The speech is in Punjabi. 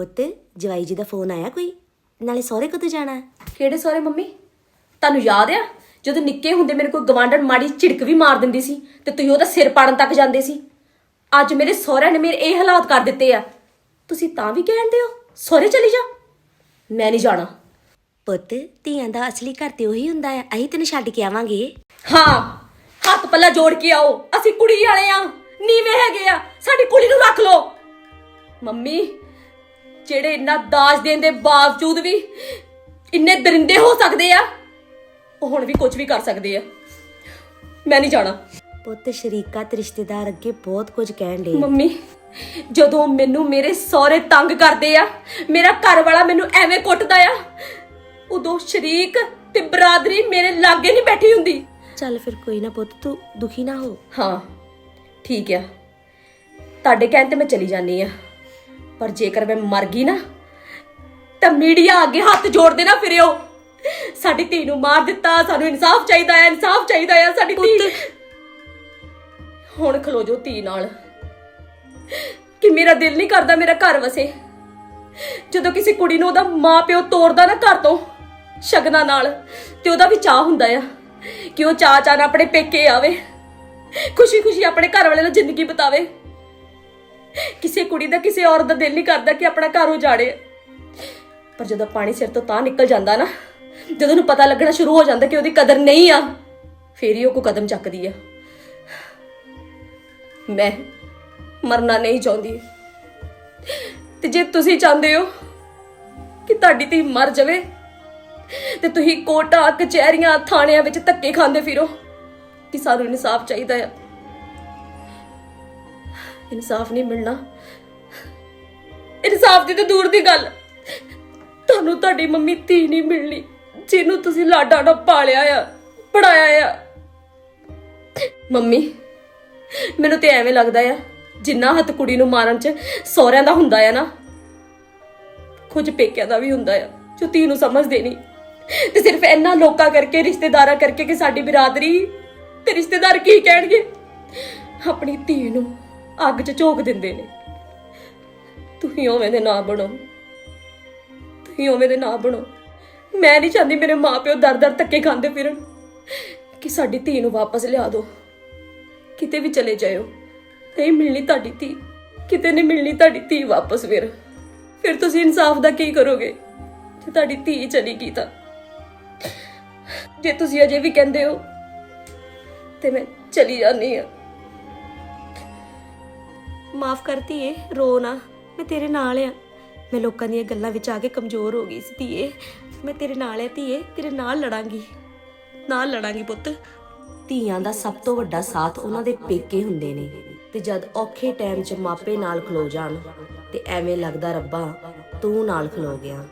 ਪੁੱਤ ਜਵਾਈ ਜੀ ਦਾ ਫੋਨ ਆਇਆ ਕੋਈ? ਨਾਲੇ ਸਹੁਰੇ ਕਦੋਂ ਜਾਣਾ? ਹੈ? ਕਿਹੜੇ ਸਹੁਰੇ ਮੰਮੀ? ਤੁਹਾਨੂੰ ਯਾਦ ਆ? ਜਦੋਂ ਨਿੱਕੇ ਹੁੰਦੇ ਮੇਰੇ ਕੋਈ ਗਵਾਂਢਣ ਮਾੜੀ ਝਿੜਕ ਵੀ ਮਾਰ ਦਿੰਦੀ ਸੀ ਤੇ ਤੁਸੀਂ ਉਹਦਾ ਸਿਰ ਪਾੜਨ ਤੱਕ ਜਾਂਦੇ ਸੀ। ਅੱਜ ਮੇਰੇ ਸਹੁਰਿਆਂ ਨੇ ਮੇਰੇ ਇਹ ਹਾਲਾਤ ਕਰ ਦਿੱਤੇ ਆ। ਤੁਸੀਂ ਤਾਂ ਵੀ ਕਹਿੰਦੇ ਹੋ ਸਹੁਰੇ ਚਲੀ ਜਾ। ਮੈਂ ਨਹੀਂ ਜਾਣਾ। ਪੁੱਤ ਧੀਆਂ ਦਾ ਅਸਲੀ ਘਰ ਤੇ ਉਹੀ ਹੁੰਦਾ ਹੈ ਅਸੀਂ ਤੈਨੂੰ ਛੱਡ ਕੇ ਆਵਾਂਗੇ। ਹਾਂ ਹੱਥ ਪੱਲਾ ਜੋੜ ਕੇ ਆਓ। ਅਸੀਂ ਕੁੜੀ ਵਾਲੇ ਆ ਨੀਵੇਂ ਹੈਗੇ ਆ। ਸਾਡੀ ਕੁੜੀ ਨੂੰ ਰੱਖ ਲਓ। ਮੰਮੀ ਜਿਹੜੇ ਇੰਨਾ ਦਾਜ ਦੇਣ ਦੇ ਬਾਵਜੂਦ ਵੀ ਇੰਨੇ ਦਰਿੰਦੇ ਹੋ ਸਕਦੇ ਆ ਉਹ ਹੁਣ ਵੀ ਕੁਝ ਵੀ ਕਰ ਸਕਦੇ ਆ। ਮੈਂ ਨਹੀਂ ਜਾਣਾ। ਪੁੱਤ ਸ਼ਰੀਕਾ ਤੇ ਰਿਸ਼ਤੇਦਾਰ ਅੱਗੇ ਬਹੁਤ ਕੁਝ ਕਹਿਣ ਦੇ ਮੰਮੀ ਜਦੋਂ ਮੈਨੂੰ ਮੇਰੇ ਸਹੁਰੇ ਤੰਗ ਕਰਦੇ ਆ ਮੇਰਾ ਘਰ ਵਾਲਾ ਮੈਨੂੰ ਐਵੇਂ ਕੁੱਟਦਾ ਆ ਉਦੋਂ ਸ਼ਰੀਕ ਤੇ ਬਰਾਦਰੀ ਮੇਰੇ ਲਾਗੇ ਨਹੀਂ ਬੈਠੀ ਹੁੰਦੀ। ਚੱਲ ਫਿਰ ਕੋਈ ਨਾ ਪੁੱਤ ਤੂੰ ਦੁਖੀ ਨਾ ਹੋ। ਹਾਂ ਠੀਕ ਆ। ਤੁਹਾਡੇ ਕਹਿਣ ਤੇ ਮੈਂ ਚਲੀ ਜਾਨੀ ਆ। ਪਰ ਜੇਕਰ ਮੈਂ ਮਰ ਗਈ ਨਾ ਤਾਂ ਮੀਡੀਆ ਅੱਗੇ ਹੱਥ ਜੋੜਦੇ ਨਾ ਫਿਰਿਓ। ਸਾਡੀ ਧੀ ਨੂੰ ਮਾਰ ਦਿੱਤਾ ਸਾਨੂੰ ਇਨਸਾਫ ਚਾਹੀਦਾ ਹੈ ਇਨਸਾਫ ਚਾਹੀਦਾ ਹੈ ਸਾਡੀ ਧੀ। ਹੁਣ ਖਲੋ ਜੋ ਧੀ ਨਾਲ। ਕਿ ਮੇਰਾ ਦਿਲ ਨਹੀਂ ਕਰਦਾ ਮੇਰਾ ਘਰ ਵਸੇ। ਜਦੋਂ ਕਿਸੇ ਕੁੜੀ ਨੂੰ ਉਹਦਾ ਮਾਪਿਓ ਤੋਰਦਾ ਨਾ ਘਰ ਤੋਂ ਸ਼ਗਨਾਂ ਨਾਲ ਤੇ ਉਹਦਾ ਵੀ ਚਾਹ ਹੁੰਦਾ ਆ ਕਿ ਉਹ ਚਾਹ ਚਾਹ ਨਾਲ ਆਪਣੇ ਪੇਕੇ ਆਵੇ ਖੁਸ਼ੀ ਖੁਸ਼ੀ ਆਪਣੇ ਘਰ ਵਾਲੇ ਨਾਲ ਜ਼ਿੰਦਗੀ ਬਿਤਾਵੇ। ਕਿਸੇ ਕੁੜੀ ਦਾ ਕਿਸੇ ਔਰਤ ਦਾ ਦਿਲ ਨਹੀਂ ਕਰਦਾ ਕਿ ਆਪਣਾ ਘਰ ਉਜਾੜੇ। ਪਰ ਜਦੋਂ ਪਾਣੀ ਸਿਰ ਤੋਂ ਤਾਂ ਨਿਕਲ ਜਾਂਦਾ ਨਾ, ਜਦੋਂ ਉਹਨੂੰ ਪਤਾ ਲੱਗਣਾ ਸ਼ੁਰੂ ਹੋ ਜਾਂਦਾ ਕਿ ਉਹਦੀ ਕਦਰ ਨਹੀਂ ਆ, ਫੇਰ ਹੀ ਉਹ ਕੋ ਕਦਮ ਚੱਕਦੀ ਆ। ਮੈਂ ਮਰਨਾ ਨਹੀਂ ਚਾਹੁੰਦੀ। ਤੇ ਜੇ ਤੁਸੀਂ ਚਾਹੁੰਦੇ ਹੋ ਕਿ ਤੁਹਾਡੀ ਧੀ ਮਰ ਜਾਵੇ, ਤੇ ਤੁਸੀਂ ਕੋਟਾ, ਕਚਹਿਰੀਆਂ, ਥਾਣਿਆਂ ਵਿੱਚ ਧੱਕੇ ਖਾਂਦੇ ਫਿਰੋ, ਕਿ ਸਾਨੂੰ ਇਨਸਾਫ ਚਾਹੀਦਾ ਆ। ਇਨਸਾਫ ਨਹੀਂ ਮਿਲਣਾ। ਇਨਸਾਫ ਦੀ ਤਾਂ ਦੂਰ ਦੀ ਗੱਲ। ਤੁਹਾਨੂੰ ਤੁਹਾਡੀ ਮੰਮੀ ਧੀ ਨਹੀਂ ਮਿਲਣੀ, ਜਿਹਨੂੰ ਤੁਸੀਂ ਲਾਡਾ ਨਾਲ ਪਾਲਿਆ ਆ, ਪੜਾਇਆ ਆ। ਮੰਮੀ, ਮੈਨੂੰ ਤੇ ਐਵੇਂ ਲੱਗਦਾ ਆ, ਜਿੰਨਾ ਹੱਥ ਕੁੜੀ ਨੂੰ ਮਾਰਨ ਚ ਸਹੁਰਿਆਂ ਦਾ ਹੁੰਦਾ ਆ ਨਾ ਕੁਝ ਪੇਕਿਆਂ ਦਾ ਵੀ ਹੁੰਦਾ ਆ, ਜੋ ਧੀ ਨੂੰ ਸਮਝਦੇ ਨਹੀਂ। ਤੇ ਸਿਰਫ ਇਹਨਾਂ ਲੋਕਾਂ ਕਰਕੇ, ਰਿਸ਼ਤੇਦਾਰਾਂ ਕਰਕੇ ਕਿ ਸਾਡੀ ਬਰਾਦਰੀ ਤੇ ਰਿਸ਼ਤੇਦਾਰ ਕੀ ਕਹਿਣਗੇ? ਆਪਣੀ ਧੀ ਨੂੰ ਅੱਗ 'ਚ ਝੋਕ ਦਿੰਦੇ ਨੇ। ਤੁਸੀਂ ਉਵੇਂ ਦੇ ਨਾ ਬਣੋ। ਤੁਸੀਂ ਉਵੇਂ ਦੇ ਨਾ ਬਣੋ। ਮੈਂ ਨਹੀਂ ਚਾਹੁੰਦੀ ਮੇਰੇ ਮਾਪਿਓ ਦਰ-ਦਰ ਧੱਕੇ ਖਾਂਦੇ ਫਿਰਨ। ਕਿ ਸਾਡੀ ਧੀ ਨੂੰ ਵਾਪਸ ਲਿਆ ਦਿਓ। ਕਿਤੇ ਵੀ ਚਲੇ ਜਾਇਓ। ਨਹੀਂ ਮਿਲਣੀ ਤੁਹਾਡੀ ਧੀ। ਕਿਤੇ ਨਹੀਂ ਮਿਲਣੀ ਤੁਹਾਡੀ ਧੀ ਵਾਪਸ ਫਿਰ। ਫਿਰ ਤੁਸੀਂ ਇਨਸਾਫ ਦਾ ਕੀ ਕਰੋਗੇ? ਜੇ ਤੁਹਾਡੀ ਧੀ ਚਲੀ ਗਈ ਤਾਂ। ਜੇ ਤੁਸੀਂ ਅਜੇ ਵੀ ਕਹਿੰਦੇ ਹੋ, ਤੇ ਮੈਂ ਚਲੀ ਜਾਨੀ ਆ ਮਾਫ ਕਰ ਧੀਏ, ਰੋ ਨਾ। ਮੈਂ ਤੇਰੇ ਨਾਲ ਆ। ਮੈਂ ਲੋਕਾਂ ਦੀਆਂ ਗੱਲਾਂ ਵਿੱਚ ਆ ਕੇ ਕਮਜ਼ੋਰ ਹੋ ਗਈ ਸੀ ਧੀਏ। ਮੈਂ ਤੇਰੇ ਨਾਲ ਆ ਧੀਏ, ਤੇਰੇ ਨਾਲ ਲੜਾਂਗੀ। ਨਾਲ ਲੜਾਂਗੀ ਪੁੱਤ। ਧੀਆਂ ਦਾ ਸਭ ਤੋਂ ਵੱਡਾ ਸਾਥ ਉਹਨਾਂ ਦੇ ਪੇਕੇ ਹੁੰਦੇ ਨੇ। ਤੇ ਜਦ ਔਖੇ ਟਾਈਮ 'ਚ ਮਾਪੇ ਨਾਲ ਖਲੋ ਜਾਣ, ਤੇ ਐਵੇਂ ਲੱਗਦਾ ਰੱਬਾ, ਤੂੰ ਨਾਲ ਖਲੋ ਗਿਆ।